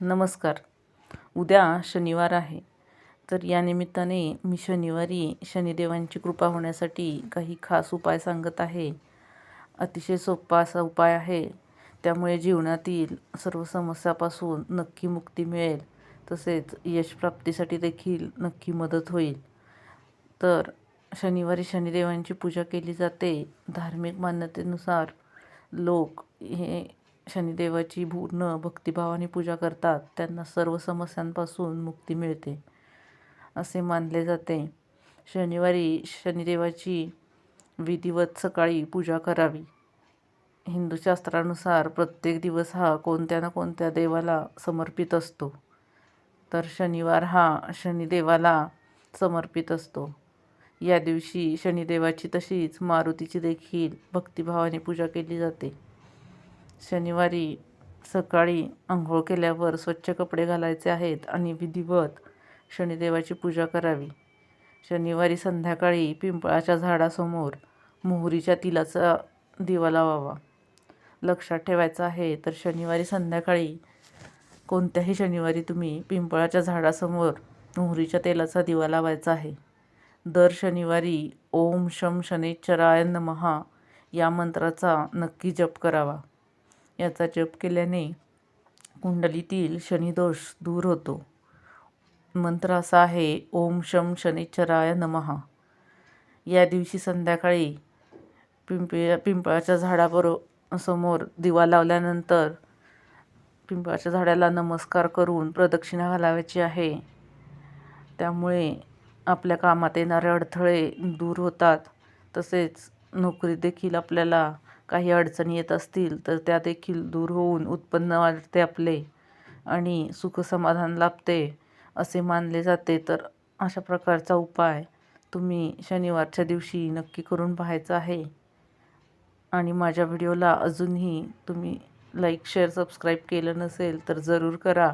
नमस्कार. उद्या शनिवार आहे. तर या निमित्ताने मी शनिवारी शनिदेवांची कृपा होण्यासाठी काही खास उपाय सांगत आहे. अतिशय सोपा असा उपाय आहे. त्यामुळे जीवनातील सर्व समस्यापासून नक्की मुक्ती मिळेल. तसेच यशप्राप्तीसाठी देखील नक्की मदत होईल. तर शनिवारी शनिदेवांची पूजा केली जाते. धार्मिक मान्यतेनुसार लोक हे शनिदेवाची पूर्ण भक्तिभावाने पूजा करतात त्यांना सर्व समस्यांपासून मुक्ती मिळते असे मानले जाते. शनिवारी शनिदेवाची विधिवत सकाळी पूजा करावी. हिंदू शास्त्रानुसार प्रत्येक दिवस हा कोणत्या ना कोणत्या देवाला समर्पित असतो. तर शनिवार हा शनिदेवाला समर्पित असतो. या दिवशी शनिदेवाची तशीच मारुतीची देखील भक्तिभावाने पूजा केली जाते. शनिवारी सकाळी आंघोळ केल्यावर स्वच्छ कपडे घालायचे आहेत आणि विधिवत शनिदेवाची पूजा करावी. शनिवारी संध्याकाळी पिंपळाच्या झाडासमोर मोहरीच्या तिलाचा दिवा लावावा. लक्षात ठेवायचं आहे तर शनिवारी संध्याकाळी कोणत्याही शनिवारी तुम्ही पिंपळाच्या झाडासमोर मोहरीच्या तेलाचा दिवा लावायचा आहे. दर शनिवारी ओम शम शनेश्चराय नमहा या मंत्राचा नक्की जप करावा. याचा जप केल्याने कुंडलीतील शनिदोष दूर होतो. मंत्र असा आहे ओम शम शनिश्चराय नमहा या दिवशी संध्याकाळी पिंपळ्या पिंपळाच्या झाडाबरो समोर दिवा लावल्यानंतर पिंपळाच्या झाडाला नमस्कार करून प्रदक्षिणा घालावायची आहे. त्यामुळे आपल्या कामात येणारे अडथळे दूर होतात. तसेच नोकरीदेखील आपल्याला काही अडचणी येत असतील तर त्या देखील दूर होऊन उत्पन्न वाढते आपले आणि सुखसमाधान लाभते असे मानले जाते. तर अशा प्रकारचा उपाय तुम्ही शनिवारच्या दिवशी नक्की करून पाहायचा आहे. आणि माझ्या व्हिडिओला अजूनही तुम्ही लाईक शेअर सबस्क्राईब केलं नसेल तर जरूर करा.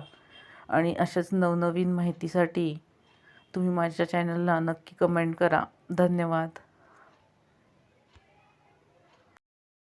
आणि अशाच नवनवीन माहितीसाठी तुम्ही माझ्या चॅनलला नक्की कमेंट करा. धन्यवाद.